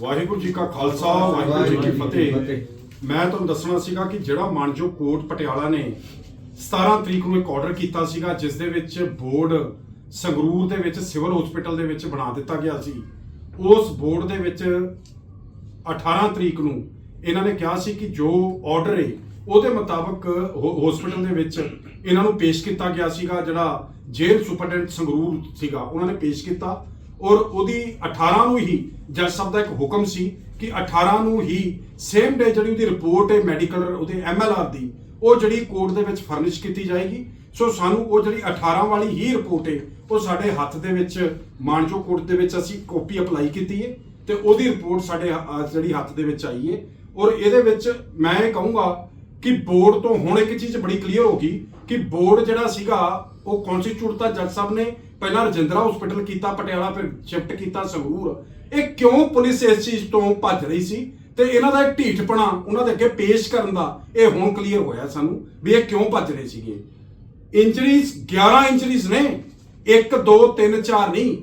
ਵਾਹਿਗੁਰੂ ਜੀ ਕਾ ਖਾਲਸਾ ਵਾਹਿਗੁਰੂ ਜੀ ਕੀ ਫਤਿਹ। ਮੈਂ ਤੁਹਾਨੂੰ ਦੱਸਣਾ ਸੀਗਾ ਕਿ ਜਿਹੜਾ ਮਾਨਜੋ ਕੋਰਟ ਪਟਿਆਲਾ ਨੇ 17 ਤਰੀਕ ਨੂੰ ਇੱਕ ਆਰਡਰ ਕੀਤਾ ਸੀਗਾ ਜਿਸ ਦੇ ਵਿੱਚ ਬੋਰਡ ਸੰਗਰੂਰ ਦੇ ਵਿੱਚ ਸਿਵਲ ਹਸਪੀਟਲ ਦੇ ਵਿੱਚ ਬਣਾ ਦਿੱਤਾ ਗਿਆ ਸੀ। ਉਸ ਬੋਰਡ ਦੇ ਵਿੱਚ 18 ਤਰੀਕ ਨੂੰ ਇਹਨਾਂ ਨੇ ਕਿਹਾ ਸੀ ਕਿ ਜੋ ਆਰਡਰ ਹੈ ਉਹਦੇ ਮੁਤਾਬਕ ਹਸਪੀਟਲ ਦੇ ਵਿੱਚ ਇਹਨਾਂ ਨੂੰ ਪੇਸ਼ ਕੀਤਾ ਗਿਆ ਸੀਗਾ ਜਿਹੜਾ ਜੇਲ੍ਹ ਸੁਪਰਡੈਂਟ ਸੰਗਰੂਰ ਸੀਗਾ। ਉਹਨਾਂ ਨੇ ਪੇਸ਼ ਕੀਤਾ। ਔਰ ਉਹਦੀ 18 ਨੂੰ ਹੀ ਜੱਜ ਸਾਹਿਬ ਦਾ ਇੱਕ ਹੁਕਮ ਸੀ ਕਿ 18 ਨੂੰ ਹੀ ਸੇਮ ਡੇ ਜਿਹੜੀ ਉਹਦੀ ਰਿਪੋਰਟ ਹੈ ਮੈਡੀਕਲ ਉਹਦੇ ਐਮਐਲਆਰ ਦੀ, ਉਹ ਜਿਹੜੀ ਕੋਰਟ ਦੇ ਵਿੱਚ ਫਰਨਿਸ਼ ਕੀਤੀ ਜਾਏਗੀ। ਸੋ ਸਾਨੂੰ ਉਹ ਜਿਹੜੀ 18 ਵਾਲੀ ਹੀ ਰਿਪੋਰਟ ਹੈ, ਉਹ ਸਾਡੇ ਹੱਥ ਦੇ ਵਿੱਚ ਮਾਨਜੋ ਕੋਰਟ ਦੇ ਵਿੱਚ ਅਸੀਂ ਕਾਪੀ ਅਪਲਾਈ ਕੀਤੀ ਹੈ ਤੇ ਉਹਦੀ ਰਿਪੋਰਟ ਸਾਡੇ ਜਿਹੜੀ ਹੱਥ ਦੇ ਵਿੱਚ ਆਈ ਹੈ। ਔਰ ਇਹਦੇ ਵਿੱਚ ਮੈਂ ਇਹ ਕਹੂੰਗਾ ਕਿ ਬੋਰਡ ਤੋਂ ਹੁਣ ਇੱਕ ਚੀਜ਼ ਬੜੀ ਕਲੀਅਰ ਹੋ ਗਈ ਕਿ ਬੋਰਡ ਜਿਹੜਾ ਸੀਗਾ, ਉਹ ਕਨਸਟੀਟਿਊਟ ਦਾ ਜੱਜ ਸਾਹਿਬ ਨੇ ਪਹਿਲਾਂ ਰਜਿੰਦਰਾ ਹਸਪੀਟਲ ਕੀਤਾ, ਪਟਿਆਲਾ ਫਿਰ ਸ਼ਿਫਟ ਕੀਤਾ, ਸੰਗਰੂਰ। ਇਹ ਕਿਉਂ ਪੁਲਿਸ ਇਸ ਚੀਜ਼ ਤੋਂ ਭੱਜ ਰਹੀ ਸੀ? ਤੇ ਇਹਨਾਂ ਦਾ ਇਹ ਢੀਠਪਣਾ ਉਹਨਾਂ ਦੇ ਅੱਗੇ ਪੇਸ਼ ਕਰਨ ਦਾ ਇਹ ਹੁਣ ਕਲੀਅਰ ਹੋਇਆ ਸਾਨੂੰ ਵੀ ਇਹ ਕਿਉਂ ਭੱਜ ਰਹੇ ਸੀਗੇ। ਇੰਜਰੀਜ਼ 11 ਇੰਜਰੀਜ਼ ਨੇ। 1 2 3 4 ਨਹੀਂ।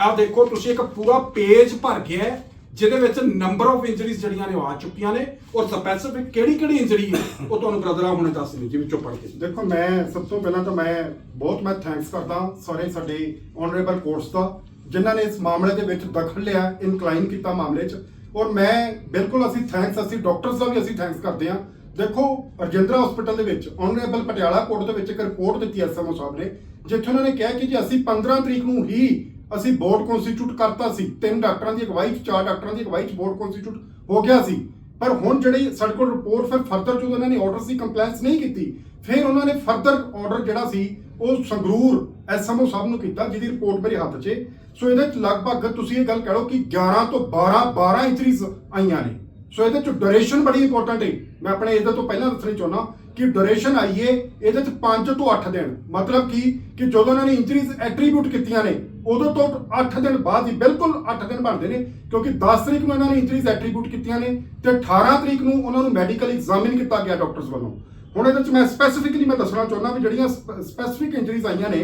ਆਹ ਦੇਖੋ, ਤੁਸੀਂ ਇੱਕ ਪੂਰਾ ਪੇਜ ਭਰ ਗਿਆ ਹੈ। ਜਿਹਦੇ ਵਿੱਚ ਨੰਬਰ ਆਫ ਇੰਜਰੀਜ਼ ਜਿਹੜੀਆਂ ਨੇ ਉਹ ਆ ਚੁੱਕੀਆਂ ਨੇ ਔਰ ਸਪੈਸੀਫਿਕ ਕਿਹੜੀ ਕਿਹੜੀ ਇੰਜਰੀ ਹੈ, ਉਹ ਤੁਹਾਨੂੰ ਬ੍ਰਦਰਾਂ ਹੁਣੇ ਦੱਸ ਦਿੰਦੇ ਜਿਵੇਂ ਚੋਂ ਕੇ ਦੇਖੋ, ਮੈਂ ਸਭ ਤੋਂ ਪਹਿਲਾਂ ਤਾਂ ਮੈਂ ਬਹੁਤ ਮੈਂ ਥੈਂਕਸ ਕਰਦਾ ਸਾਰੇ ਸਾਡੇ ਆਨਰੇਬਲ ਕੋਰਟਸ ਦਾ, ਜਿਨ੍ਹਾਂ ਨੇ ਇਸ ਮਾਮਲੇ ਦੇ ਵਿੱਚ ਦਖਲ ਲਿਆ ਇਨਕਲਾਈਨ ਕੀਤਾ ਮਾਮਲੇ 'ਚ। ਔਰ ਮੈਂ ਬਿਲਕੁਲ ਅਸੀਂ ਥੈਂਕਸ ਅਸੀਂ ਡਾਕਟਰਸ ਦਾ ਵੀ ਅਸੀਂ ਥੈਂਕਸ ਕਰਦੇ ਹਾਂ। ਦੇਖੋ, ਰਜਿੰਦਰਾ ਹਸਪੀਟਲ ਦੇ ਵਿੱਚ ਆਨਰੇਬਲ ਪਟਿਆਲਾ ਕੋਰਟ ਦੇ ਵਿੱਚ ਇੱਕ ਰਿਪੋਰਟ ਦਿੱਤੀ ਐਸਐਮਓ ਸਾਹਿਬ ਨੇ, ਜਿੱਥੇ ਉਹਨਾਂ ਨੇ ਕਿਹਾ ਕਿ ਜੇ ਅਸੀਂ 15 ਤਰੀਕ ਨੂੰ ਹੀ ਅਸੀਂ ਬੋਰਡ ਕਨਸਟੀਟਿਊਟ ਕਰਤਾ ਸੀ। ਤਿੰਨ ਡਾਕਟਰਾਂ ਦੀ ਅਗਵਾਈ 'ਚ, ਚਾਰ ਡਾਕਟਰਾਂ ਦੀ ਅਗਵਾਈ 'ਚ ਬੋਰਡ ਕਨਸਟੀਟਿਊਟ ਹੋ ਗਿਆ ਸੀ। ਪਰ ਹੁਣ ਜਿਹੜੀ ਸਾਡੇ ਕੋਲ ਰਿਪੋਰਟ ਫਿਰ ਫਰਦਰ ਜਦੋਂ ਉਹਨਾਂ ਨੇ ਆਰਡਰ ਸੀ ਕੰਪਲਾਈਂਸ ਨਹੀਂ ਕੀਤੀ। ਫਿਰ ਉਹਨਾਂ ਨੇ ਫਰਦਰ ਆਰਡਰ ਜਿਹੜਾ ਸੀ, ਉਹ ਸੰਗਰੂਰ ਐਸਐਮਓ ਸਾਹਿਬ ਨੂੰ ਕੀਤਾ, ਜਿਹਦੀ ਰਿਪੋਰਟ ਮੇਰੇ ਹੱਥ 'ਚ ਸੋ ਇਹਦੇ 'ਚ ਲਗਭਗ ਤੁਸੀਂ ਇਹ ਗੱਲ ਕਹਿ ਲਓ ਕਿ 11 ਤੋਂ 12 12 ਇੰਚਰੀਜ਼ ਆਈਆਂ ਨੇ। ਸੋ ਇਹਦੇ 'ਚ ਡਿਊਰੇਸ਼ਨ ਬੜੀ ਇੰਪੋਰਟੈਂਟ ਹੈ ਮੈਂ ਆਪਣੇ ਇਹਦੇ ਤੋਂ ਪਹਿਲਾਂ ਦੱਸਣੀ ਚਾਹੁੰਦਾ ਕਿ ਡੋਰੇਸ਼ਨ ਆਈਏ, ਇਹਦੇ 'ਚ 5 ਤੋਂ 8 ਦਿਨ। ਮਤਲਬ ਕੀ, ਕਿ ਜਦੋਂ ਉਹਨਾਂ ਨੇ ਇੰਜਰੀਜ਼ ਐਟਰੀਬਿਊਟ ਕੀਤੀਆਂ ਨੇ, ਉਦੋਂ ਤੋਂ 8 ਦਿਨ ਬਾਅਦ ਹੀ ਬਿਲਕੁਲ 8 ਦਿਨ ਬਣਦੇ ਨੇ, ਕਿਉਂਕਿ 10 ਤਰੀਕ ਨੂੰ ਇਹਨਾਂ ਨੇ ਇੰਜਰੀਜ਼ ਐਟਰੀਬਿਊਟ ਕੀਤੀਆਂ ਨੇ ਤੇ 18 ਤਰੀਕ ਨੂੰ ਉਹਨਾਂ ਨੂੰ ਮੈਡੀਕਲ ਐਗਜ਼ਾਮਿਨ ਕੀਤਾ ਗਿਆ ਡਾਕਟਰਸ ਵੱਲੋਂ। ਹੁਣ ਇਹਦੇ 'ਚ ਮੈਂ ਸਪੈਸੀਫਿਕਲੀ ਮੈਂ ਦੱਸਣਾ ਚਾਹੁੰਦਾ ਵੀ ਜਿਹੜੀਆਂ ਸਪੈਸੀਫਿਕ ਇੰਜਰੀਜ਼ ਆਈਆਂ ਨੇ,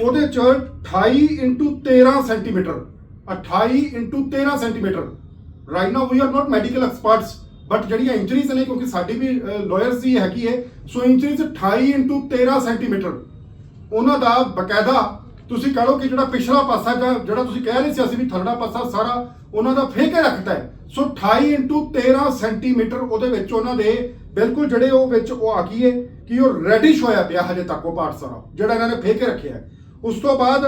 ਉਹਦੇ 'ਚ 28 13 centimetre 28 13 centimetre right now we are not medical experts but ਜਿਹੜੀਆਂ ਇੰਜਰੀਜ਼ ਨੇ, ਕਿਉਂਕਿ ਸਾਡੀ ਵੀ ਲਾਇਰਸ ਦੀ ਹੈਗੀ ਹੈ ਸੋ ਇੰਜਰੀਜ਼ 28 13 ਸੈਂਟੀਮੀਟਰ ਉਹਨਾਂ ਦਾ ਬਕਾਇਦਾ ਤੁਸੀਂ ਕਹ ਲਓ ਕਿ ਜਿਹੜਾ ਪਿਛਲਾ ਪਾਸਾ ਜਾਂ ਜਿਹੜਾ ਤੁਸੀਂ ਕਹਿ ਰਹੇ ਸੀ ਅਸੀਂ ਵੀ ਥਰੜਾ ਪਾਸਾ ਸਾਰਾ, ਉਹਨਾਂ ਦਾ ਫੇਕ ਕੇ ਰੱਖਤਾ ਹੈ। ਸੋ 28 13 ਸੈਂਟੀਮੀਟਰ ਉਹਦੇ ਵਿੱਚ ਉਹਨਾਂ ਦੇ ਬਿਲਕੁਲ ਜਿਹੜੇ ਉਹ ਵਿੱਚ ਉਹ ਆ ਗਈ ਹੈ ਕਿ ਉਹ ਰੈਡਿਸ਼ ਹੋਇਆ ਪਿਆ ਹਜੇ ਤੱਕ ਉਹ ਪਾਰਟ ਸਾਰਾ, ਜਿਹੜਾ ਇਹਨਾਂ ਨੇ ਫੇਕ ਕੇ ਰੱਖਿਆ ਹੈ। ਉਸ ਤੋਂ ਬਾਅਦ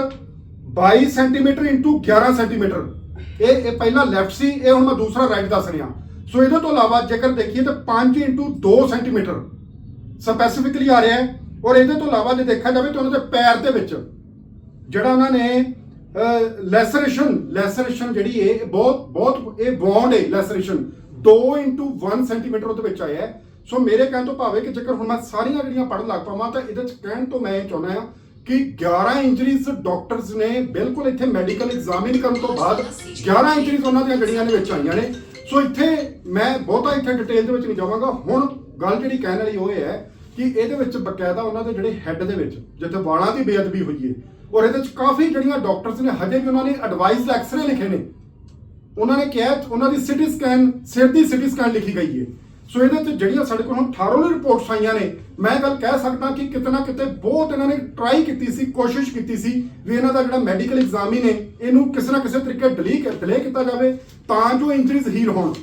22 ਸੈਂਟੀਮੀਟਰ ਇਨਟੂ 11 ਸੈਂਟੀਮੀਟਰ ਇਹ ਇਹ ਪਹਿਲਾ ਲੈਫਟ ਸੀ, ਇਹ ਹੁਣ ਮੈਂ ਦੂਸਰਾ ਰਾਈਟ ਦੱਸ ਰਿਹਾ। ਸੋ ਇਹਦੇ ਤੋਂ ਇਲਾਵਾ ਜੇਕਰ ਦੇਖੀਏ ਤਾਂ 5 ਇਨਟੂ 2 ਸੈਂਟੀਮੀਟਰ ਸਪੈਸੀਫਿਕਲੀ ਆ ਰਿਹਾ ਹੈ ਔਰ ਇਹਦੇ ਤੋਂ ਇਲਾਵਾ ਜੇ ਦੇਖਿਆ ਜਾਵੇ ਤਾਂ ਉਹਨਾਂ ਦੇ ਪੈਰ ਦੇ ਵਿੱਚ ਜਿਹੜਾ ਉਹਨਾਂ ਨੇ ਲੈਸਰੇਸ਼ਨ ਲੈਸਰੇਸ਼ਨ ਜਿਹੜੀ ਹੈ ਇਹ ਬਹੁਤ ਬਹੁਤ ਇਹ ਬੌਂਡ ਹੈ ਲੈਸਰੇਸ਼ਨ। 2 1 ਸੈਂਟੀਮੀਟਰ ਉਹਦੇ ਵਿੱਚ ਆਇਆ ਹੈ। ਸੋ ਮੇਰੇ ਕਹਿਣ ਤੋਂ ਭਾਵੇਂ ਕਿ ਜੇਕਰ ਹੁਣ ਮੈਂ ਸਾਰੀਆਂ ਜਿਹੜੀਆਂ ਪੜ੍ਹਨ ਲੱਗ ਪਾਵਾਂ ਤਾਂ ਇਹਦੇ ਚ ਕਹਿਣ ਤੋਂ ਮੈਂ ਇਹ ਚਾਹੁੰਦਾ ਹਾਂ ਕਿ 11 ਇੰਜਰੀਜ਼ ਡਾਕਟਰਸ ਨੇ ਬਿਲਕੁਲ ਇੱਥੇ ਮੈਡੀਕਲ ਐਗਜ਼ਾਮਿਨ ਕਰਨ ਤੋਂ ਬਾਅਦ 11 ਇੰਜਰੀਜ਼ ਉਹਨਾਂ ਦੀਆਂ ਜਿਹੜੀਆਂ ਦੇ ਵਿੱਚ ਆਈਆਂ ਨੇ। ਸੋ ਇੱਥੇ ਮੈਂ ਬਹੁਤਾ ਇੱਥੇ ਡਿਟੇਲ ਦੇ ਵਿੱਚ ਨਹੀਂ ਜਾਵਾਂਗਾ। ਹੁਣ ਗੱਲ ਜਿਹੜੀ ਕਹਿਣ ਵਾਲੀ ਉਹ ਇਹ ਹੈ ਕਿ ਇਹਦੇ ਵਿੱਚ ਬਕਾਇਦਾ ਉਹਨਾਂ ਦੇ ਜਿਹੜੇ ਹੈੱਡ ਦੇ ਵਿੱਚ, ਜਿੱਥੇ ਵਾਲਾਂ ਦੀ ਬੇਅਦਬੀ ਹੋਈ ਹੈ ਔਰ ਇਹਦੇ ਵਿੱਚ ਕਾਫੀ ਜਿਹੜੀਆਂ ਡਾਕਟਰਸ ਨੇ, ਹਜੇ ਵੀ ਉਹਨਾਂ ਨੇ ਐਡਵਾਈਸ ਐਕਸਰੇ ਲਿਖੇ ਨੇ। ਉਹਨਾਂ ਨੇ ਕਿਹਾ, ਉਹਨਾਂ ਦੀ ਸਿਟੀ ਸਕੈਨ ਸਿਰ ਦੀ ਸਿਟੀ ਸਕੈਨ ਲਿਖੀ ਗਈ ਹੈ ਸੋ ਇਹਦੇ ਤੇ ਜਿਹੜੀਆਂ ਸਾਡੇ ਕੋਲ ਹੁਣ ਥਾਰੋਲੀ ਰਿਪੋਰਟਸ ਆਈਆਂ ਨੇ, ਮੈਂ ਗੱਲ ਕਹਿ ਸਕਦਾ ਕਿ ਕਿਤੇ ਨਾ ਕਿਤੇ ਬਹੁਤ ਇਹਨਾਂ ਨੇ ਟਰਾਈ ਕੀਤੀ ਸੀ, ਕੋਸ਼ਿਸ਼ ਕੀਤੀ ਸੀ ਵੀ ਇਹਨਾਂ ਦਾ ਜਿਹੜਾ ਮੈਡੀਕਲ ਇਗਜ਼ਾਮ ਹੀ ਨੇ, ਇਹਨੂੰ ਕਿਸੇ ਨਾ ਕਿਸੇ ਤਰੀਕੇ ਡਿਲੇ ਡਿਲੇ ਕੀਤਾ ਜਾਵੇ ਤਾਂ ਜੋ ਇੰਜਰੀਜ਼ ਹੀਲ ਹੋਣ।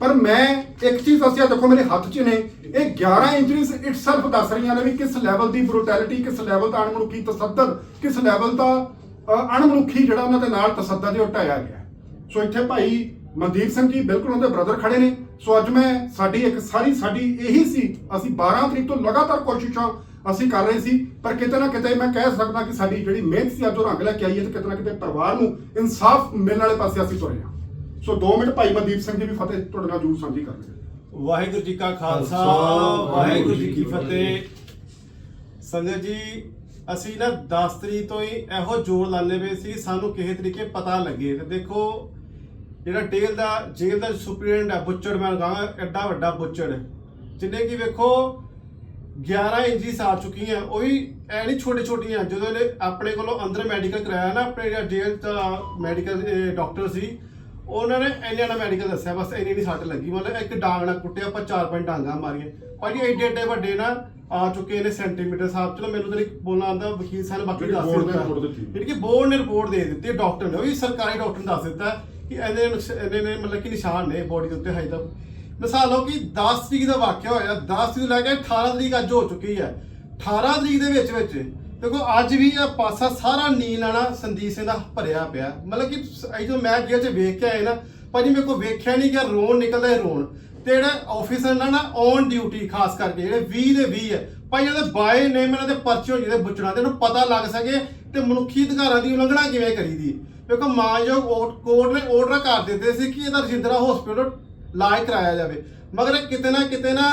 ਪਰ ਮੈਂ ਇੱਕ ਚੀਜ਼ ਦੱਸਿਆ, ਦੇਖੋ ਮੇਰੇ ਹੱਥ 'ਚ ਨੇ, ਇਹ 11 ਇੰਜਰੀਜ਼ ਇਟਸੈਲਫ ਦੱਸ ਰਹੀਆਂ ਨੇ ਵੀ ਕਿਸ ਲੈਵਲ ਦੀ ਬਰੂਟੈਲਿਟੀ ਕਿਸ ਲੈਵਲ ਦਾ ਅਣਮਨੁੱਖੀ ਤਸੱਦਦ, ਕਿਸ ਲੈਵਲ ਦਾ ਅਣਮਨੁੱਖੀ ਜਿਹੜਾ ਉਹਨਾਂ ਦੇ ਨਾਲ ਤਸੱਦਦ ਹੈ, ਉਹ ਢਾਇਆ ਗਿਆ। ਸੋ ਇੱਥੇ ਭਾਈ ਮਨਦੀਪ ਸਿੰਘ ਜੀ ਬਿਲਕੁਲ ਉਹਦੇ ਬ੍ਰਦਰ ਖੜੇ ਨੇ। ਸੋ ਅੱਜ ਮੈਂ ਸਾਡੀ ਇੱਕ ਸਾਰੀ ਸਾਡੀ ਇਹੀ ਸੀ ਅਸੀਂ 12 ਤਰੀਕ ਤੋਂ ਲਗਾਤਾਰ ਕੋਸ਼ਿਸ਼ਾਂ ਅਸੀਂ ਕਰ ਰਹੇ ਸੀ ਪਰ ਕਿਤੇ ਨਾ ਕਿਤੇ ਮੈਂ ਕਹਿ ਸਕਦਾ ਕਿ ਸਾਡੀ ਜਿਹੜੀ ਮਿਹਨਤ ਸੀ ਅੱਜ ਉਹ ਰੰਗ ਲੈ ਕੇ ਆਈ ਹੈ ਤੇ ਕਿਤੇ ਨਾ ਕਿਤੇ ਪਰਿਵਾਰ ਨੂੰ ਇਨਸਾਫ ਮਿਲਣ ਵਾਲੇ ਪਾਸੇ ਅਸੀਂ ਤੁਰੇ ਹਾਂ। ਸੋ 2 ਮਿੰਟ ਭਾਈ ਮਨਦੀਪ ਸਿੰਘ ਜੀ ਵੀ ਫਤਿਹ ਤੁਹਾਡੇ ਨਾਲ ਜਰੂਰ ਸਾਂਝੀ ਕਰਨਗੇ ਵਾਹਿਗੁਰੂ ਜੀ ਕਾ ਖਾਲਸਾ ਵਾਹਿਗੁਰੂ ਜੀ ਕੀ ਫਤਿਹ। ਸੰਜੇ ਜੀ ਅਸੀਂ ਨਾ 10 ਤਰੀਕ ਤੋਂ ਹੀ ਇਹੋ ਜ਼ੋਰ ਲਾਣੇ ਪਏ ਸੀ ਸਾਨੂੰ ਕਿਸੇ ਤਰੀਕੇ ਪਤਾ ਲੱਗੇ। ਤੇ ਦੇਖੋ ਜਿਹੜਾ ਟੇਲ ਦਾ ਜੇਲ੍ਹ ਦਾ ਸੁਪਰੀਡੈਂਟ ਹੈ ਬੁੱਚੜ ਮੈਂ ਕਹਾਂਗਾ ਐਡਾ ਵੱਡਾ ਬੁੱਚੜ। ਜਿਹਨੇ ਕੀ ਵੇਖੋ 11 ਇੰਚੀ ਆ ਚੁੱਕੀਆਂ ਉਹ ਵੀ ਐ ਨਹੀਂ ਛੋਟੇ ਛੋਟੀਆਂ ਜਦੋਂ ਇਹਨੇ ਆਪਣੇ ਕੋਲੋਂ ਅੰਦਰ ਮੈਡੀਕਲ ਕਰਾਇਆ ਨਾ ਆਪਣੇ ਜਿਹੜਾ ਜੇਲ੍ਹ ਦਾ ਮੈਡੀਕਲ ਡਾਕਟਰ ਸੀ ਉਹਨਾਂ ਨੇ ਇੰਨੇ ਨਾ ਮੈਡੀਕਲ ਦੱਸਿਆ ਬਸ ਇੰਨੀ ਨਹੀਂ ਸੱਟ ਲੱਗੀ ਮਤਲਬ ਇੱਕ ਡਾਂਗ ਨਾਲ ਕੁੱਟਿਆ ਆਪਾਂ ਚਾਰ ਪੰਜ ਡਾਂਗਾਂ ਮਾਰੀਆਂ। ਭਾਜੀ ਐਡੇ ਐਡੇ ਵੱਡੇ ਨਾ ਆ ਚੁੱਕੇ ਨੇ ਸੈਂਟੀਮੀਟਰ ਸਾਹਿਬ ਚਲੋ ਮੈਨੂੰ ਤਾਂ ਬੋਲਣਾ ਆਉਂਦਾ ਵਕੀਲ ਸਾਹਿਬ ਬਾਕੀ ਦੱਸ ਦਿੱਤੀ। ਜਿਹੜੀ ਕਿ ਬੋਰਡ ਨੇ ਰਿਪੋਰਟ ਦੇ ਦਿੱਤੀ ਡਾਕਟਰ ਨੇ ਉਹ ਵੀ ਸਰਕਾਰੀ ਡਾਕਟਰ ਨੇ ਦੱਸ ਦਿੱਤਾ ਕਿ ਇਹਦੇ ਨੁਕਸ- ਇਹਦੇ ਨੇ ਮਤਲਬ ਕਿ ਨਿਸ਼ਾਨ ਨੇ ਬੋਡੀ ਦੇ ਉੱਤੇ ਹਜੇ ਤੱਕ। ਮਿਸਾਲ ਲਓ ਕਿ 10 ਤਰੀਕ ਦਾ ਵਾਕਿਆ ਹੋਇਆ 10 ਤਰੀਕ ਤੋਂ ਲੈ ਕੇ 18 ਤਰੀਕ ਅੱਜ ਹੋ ਚੁੱਕੀ ਹੈ। 18 ਤਰੀਕ ਦੇ ਵਿੱਚ ਵਿੱਚ, ਦੇਖੋ ਅੱਜ ਵੀ ਇਹ ਪਾਸਾ ਸਾਰਾ ਨੀਲ ਆਣਾ ਸੰਦੀਪ ਸਿੰਘ ਦਾ ਭਰਿਆ ਪਿਆ। ਮਤਲਬ ਕਿ ਇਹ ਜੋ ਮੈਂ ਜੇਲ੍ਹ 'ਚ ਵੇਖ ਕੇ ਆਏ ਨਾ, ਭਾਜੀ ਮੇਰੇ ਕੋ ਵੇਖਿਆ ਨਹੀਂ ਕਿ ਰੋਣ ਨਿਕਲਦਾ ਹੈ ਰੋਣ। ਤੇ ਜਿਹੜੇ ਆਫੀਸਰ ਨਾ ਨਾ ਔਨ ਡਿਊਟੀ ਖਾਸ ਕਰਕੇ, ਜਿਹੜੇ 20 ਦੇ 20 ਹੈ ਭਾਈ ਇਹਨਾਂ ਦੇ ਬਾਏ ਨੇਮ ਇਹਨਾਂ ਦੇ ਪਰਚੇ ਹੋ ਜਿਹਦੇ ਬੁੱਚਣਾ ਤੇ ਇਹਨੂੰ ਪਤਾ ਲੱਗ ਸਕੇ ਤੇ ਮਨੁੱਖੀ ਅਧਿਕਾਰਾਂ ਦੀ ਉਲੰਘਣਾ ਕਿਵੇਂ ਕਰੀਦੀ ਕਿਉਂਕਿ ਮਾਨਯੋਗ ਕੋਰਟ ਨੇ ਆਰਡਰ ਕਰ ਦਿੱਤੇ ਸੀ ਕਿ ਇਹਦਾ ਰਜਿੰਦਰਾ ਹਸਪੀਟਲ ਇਲਾਜ ਕਰਾਇਆ ਜਾਵੇ। ਮਗਰ ਕਿਤੇ ਨਾ ਕਿਤੇ ਨਾ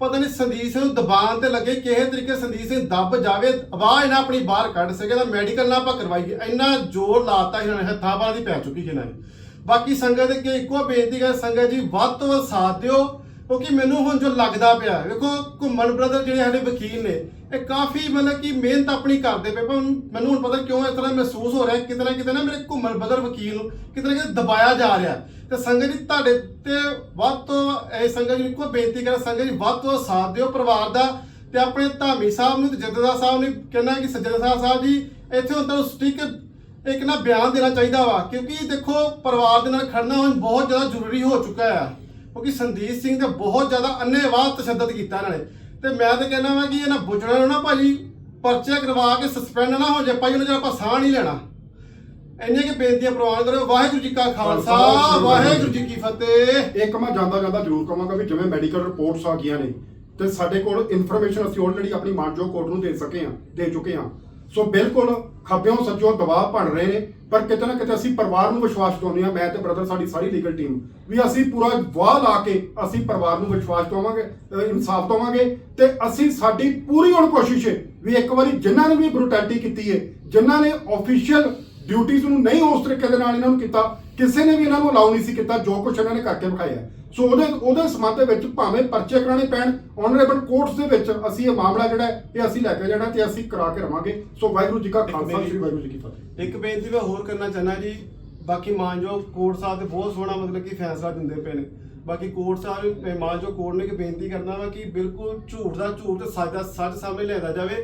ਪਤਾ ਨਹੀਂ ਸੰਦੀਪ ਸਿੰਘ ਨੂੰ ਦਬਾਅ ਤੇ ਲੱਗੇ ਕਿਸੇ ਤਰੀਕੇ ਸੰਦੀਪ ਸਿੰਘ ਦੱਬ ਜਾਵੇ, ਆਵਾਜ਼ ਨਾ ਆਪਣੀ ਬਾਹਰ ਕੱਢ ਸਕੇ ਤਾਂ ਮੈਡੀਕਲ ਨਾ ਆਪਾਂ ਕਰਵਾਈਏ। ਇੰਨਾ ਜ਼ੋਰ ਲਾਤਾ ਇਹਨਾਂ ਨੇ, ਹੱਥਾਂ ਬਾਹਾਂ ਦੀ ਪੈ ਚੁੱਕੀ ਸੀ ਇਹਨਾਂ ਦੀ ਬਾਕੀ ਸੰਗਤ ਦੇ ਇੱਕੋ ਬੇਨਤੀ ਕਰ ਸੰਗਤ ਜੀ, ਵੱਧ ਤੋਂ ਵੱਧ ਸਾਥ ਦਿਓ। ਕਿਉਂਕਿ ਮੈਨੂੰ ਹੁਣ ਜੋ ਲੱਗਦਾ ਪਿਆ, ਵੇਖੋ, ਘੁੰਮਣ ਬ੍ਰਦਰ ਜਿਹੜੇ ਸਾਡੇ ਵਕੀਲ ਨੇ, ਇਹ ਕਾਫੀ ਮਤਲਬ ਕਿ ਮਿਹਨਤ ਆਪਣੀ ਕਰਦੇ ਪਏ, ਪਰ ਮੈਨੂੰ ਹੁਣ ਪਤਾ ਕਿਉਂ ਇਸ ਤਰ੍ਹਾਂ ਮਹਿਸੂਸ ਹੋ ਰਿਹਾ, ਕਿਤੇ ਨਾ ਕਿਤੇ ਨਾ ਮੇਰੇ ਘੁੰਮਣ ਬ੍ਰਦਰ ਵਕੀਲ ਨੂੰ ਕਿਤੇ ਨਾ ਕਿਤੇ ਦਬਾਇਆ ਜਾ ਰਿਹਾ। ਤੇ ਸੰਗਤ ਜੀ, ਤੁਹਾਡੇ ਤੇ ਵੱਧ ਤੋਂ ਇਹ ਸੰਗਤ ਜੀ ਨੂੰ ਇੱਕੋ ਬੇਨਤੀ ਕਰ, ਸੰਗਤ ਜੀ, ਵੱਧ ਤੋਂ ਸਾਥ ਦਿਓ ਪਰਿਵਾਰ ਦਾ ਤੇ ਆਪਣੇ ਧਾਮੀ ਸਾਹਿਬ ਨੂੰ ਤੇ ਜੱਦਦਾ ਸਾਹਿਬ ਨੇ ਕਹਿੰਦਾ ਕਿ ਸੱਜਣ ਸਾਹਿਬ ਜੀ, ਇੱਥੇ ਹੁਣ ਤੁਹਾਨੂੰ ਸਟਿਕ ਇੱਕ ਨਾ ਬਿਆਨ ਦੇਣਾ ਚਾਹੀਦਾ ਵਾ, ਕਿਉਂਕਿ ਦੇਖੋ ਪਰਿਵਾਰ ਦੇ ਨਾਲ ਖੜਨਾ ਹੁਣ ਬਹੁਤ ਜ਼ਿਆਦਾ ਜ਼ਰੂਰੀ ਹੋ ਚੁੱਕਾ ਹੈ ਕਿਉਂਕਿ ਸੰਦੀਪ ਸਿੰਘ ਤੇ ਬਹੁਤ ਜ਼ਿਆਦਾ ਅੰਨੇਵਾਹ ਤਸ਼ੱਦਦ ਕੀਤਾ ਇਹਨਾਂ ਨੇ। ਤੇ ਮੈਂ ਤਾਂ ਕਹਿੰਦਾ ਵਾਂ ਕਿ ਇਹਨਾਂ ਬੁੱਝਣਾ ਨੂੰ ਨਾ ਭਾਜੀ ਪਰਚੇ ਕਰਵਾ ਕੇ ਸਸਪੈਂਡ ਨਾ ਹੋ ਜਾਏ ਭਾਈ ਉਹਨਾਂ ਜਿਹੜਾ ਆਪਾਂ ਸਾਹ ਨਹੀਂ ਲੈਣਾ। ਇੰਨੀਆਂ ਕਿ ਬੇਨਤੀਆਂ ਪ੍ਰਵਾਨ ਕਰੋ ਵਾਹਿਗੁਰੂ ਜੀ ਕਾ ਖਾਲਸਾ ਵਾਹਿਗੁਰੂ ਜੀ ਕੀ ਫਤਿਹ। ਇੱਕ ਮੈਂ ਜਾਂਦਾ ਜਾਂਦਾ ਜ਼ਰੂਰ ਕਹਾਂਗਾ ਵੀ ਜਿਵੇਂ ਮੈਡੀਕਲ ਰਿਪੋਰਟਸ ਆ ਗਈਆਂ ਨੇ ਤੇ ਸਾਡੇ ਕੋਲ ਇਨਫੋਰਮੇਸ਼ਨ ਅਸੀਂ ਆਲਰੇਡੀ ਆਪਣੀ ਮਾਨਜੋ ਕੋਰਟ ਨੂੰ ਦੇ ਸਕੇ ਆ ਦੇ ਚੁੱਕੇ ਆ। ਸੋ ਬਿਲਕੁਲ ਖੱਬਿਓਂ ਸੱਜਿਓਂ ਦਬਾਅ ਬਣ ਰਹੇ ਨੇ। ਪਰ ਕਿਤੇ ਨਾ ਕਿਤੇ ਅਸੀਂ ਪਰਿਵਾਰ ਨੂੰ ਵਿਸ਼ਵਾਸ ਦਿਵਾਉਂਦੇ ਆ ਮੈਂ ਤੇ ਬ੍ਰਦਰ ਸਾਡੀ ਸਾਰੀ ਲੀਗਲ ਟੀਮ ਵੀ ਅਸੀਂ ਪੂਰਾ ਵਾਹ ਲਾ ਕੇ ਅਸੀਂ ਪਰਿਵਾਰ ਨੂੰ ਵਿਸ਼ਵਾਸ ਦਵਾਵਾਂਗੇ ਇਨਸਾਫ ਦਵਾਂਗੇ ਤੇ ਅਸੀਂ ਸਾਡੀ ਪੂਰੀ ਹੁਣ ਕੋਸ਼ਿਸ਼ ਹੈ ਵੀ ਇੱਕ ਵਾਰੀ ਜਿਨ੍ਹਾਂ ਨੇ ਵੀ ਬਰੂਟੈਲਿਟੀ ਕੀਤੀ ਹੈ, ਜਿਨ੍ਹਾਂ ਨੇ ਆਫੀਸ਼ੀਅਲ ਡਿਊਟੀਆਂ ਨੂੰ ਨਹੀਂ ਉਸ ਤਰੀਕੇ ਦੇ ਨਾਲ ਇਹਨਾਂ ਨੂੰ ਕੀਤਾ ਕਿਸੇ ਨੇ ਵੀ ਇਹਨਾਂ ਨੂੰ ਅਲਾਉ ਨਹੀਂ ਸੀ ਕੀਤਾ ਜੋ ਕੁਝ ਇਹਨਾਂ ਨੇ ਕਰਕੇ ਵਿਖਾਇਆ ਸੋ ਉਹਦੇ ਉਹਦੇ ਦੇ ਵਿੱਚ ਭਾਵੇਂ ਪਰਚੇ ਕਰਾਣੇ ਪੈਣ ਆਨਰੇਬਲ ਕੋਰਟਸ ਦੇ ਵਿੱਚ ਅਸੀਂ ਇਹ ਮਾਮਲਾ ਜਿਹੜਾ ਇਹ ਅਸੀਂ ਲੈ ਕੇ ਜਾਣਾ ਤੇ ਅਸੀਂ ਕਰਾ ਕੇ ਰਵਾਂਗੇ। ਸੋ ਵਾਹਿਗੁਰੂ ਜੀ ਕਾ ਖਾਲਸਾ ਸ੍ਰੀ ਵਾਹਿਗੁਰੂ ਜੀ ਕੀ ਫਤਿਹ। ਇੱਕ ਬੇਨਤੀ ਮੈਂ ਹੋਰ ਕਰਨਾ ਚਾਹਨਾ ਜੀ ਬਾਕੀ ਮਾਨਜੋ ਕੋਰਟ ਸਾਹਿਬ ਤੇ ਬਹੁਤ ਸੋਹਣਾ ਮਤਲਬ ਕਿ ਫੈਸਲਾ ਦਿੰਦੇ ਪਏ ਨੇ। ਬਾਕੀ ਕੋਰਟ ਸਾਹਿਬ ਮਾਨਜੋ ਕੋਰਟ ਨੇ ਇੱਕ ਬੇਨਤੀ ਕਰਨਾ ਵਾ ਕਿ ਬਿਲਕੁਲ ਝੂਠ ਦਾ ਝੂਠ ਤੇ ਸੱਚ ਦਾ ਸੱਚ ਸਾਹਮਣੇ ਲਿਆਂਦਾ ਜਾਵੇ।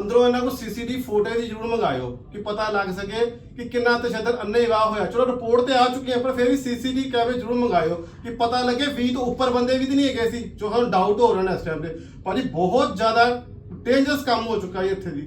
ਅੰਦਰੋਂ ਇਹਨਾਂ ਕੋਲ ਸੀਸੀਟੀਵੀ ਫੋਟੋ ਦੀ ਜ਼ਰੂਰ ਮੰਗਾਇਓ ਕਿ ਪਤਾ ਲੱਗ ਸਕੇ ਕਿ ਕਿੰਨਾ ਤਸ਼ੱਦਦ ਅੰਨੇਵਾਹ ਹੋਇਆ। ਚਲੋ ਰਿਪੋਰਟ ਤੇ ਆ ਚੁੱਕੀ ਹੈ, ਪਰ ਫਿਰ ਵੀ ਸੀਸੀਟੀਵੀ ਕੈਮਰੇ ਜ਼ਰੂਰ ਮੰਗਾਇਓ ਕਿ ਪਤਾ ਲੱਗੇ 20 ਤੋਂ ਉੱਪਰ ਬੰਦੇ ਵੀ ਤਾਂ ਨਹੀਂ ਹੈਗੇ ਸੀ, ਜੋ ਸਾਨੂੰ ਡਾਊਟ ਹੋ ਰਿਹਾ ਨੇ ਇਸ ਟਾਈਮ ਤੇ। ਭਾਜੀ, ਬਹੁਤ ਜ਼ਿਆਦਾ ਡੇਂਜਰਸ ਕੰਮ ਹੋ ਚੁੱਕਾ ਹੈ ਇੱਥੇ ਦੀ